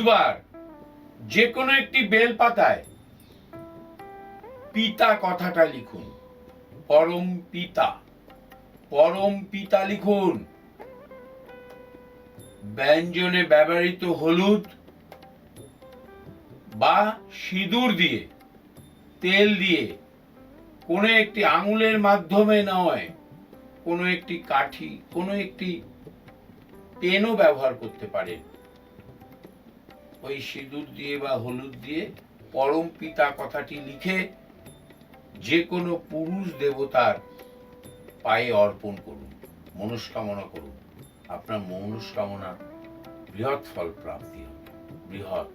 দুবার যে কোনো একটি বেল পাতায় পিতা কথাটা লিখুন। পরম পিতা। পরম পিতা লিখুন। ব্যঞ্জনে ব্যবহৃত হলুদ বা সিঁদুর দিয়ে, তেল দিয়ে, কোনো একটি আঙুলের মাধ্যমে নয়, কোনো একটি কাঠি, কোনো একটি পেনও ব্যবহার করতে পারেন। ওই সিঁদুর দিয়ে বা হলুদ দিয়ে পরম পিতা কথাটি লিখে যে কোনো পুরুষ দেবতার পায়ে অর্পণ করুন, মনস্কামনা করুন। আপনার মনস্কামনা বৃহৎ ফল প্রাপ্তি হবে, বৃহৎ।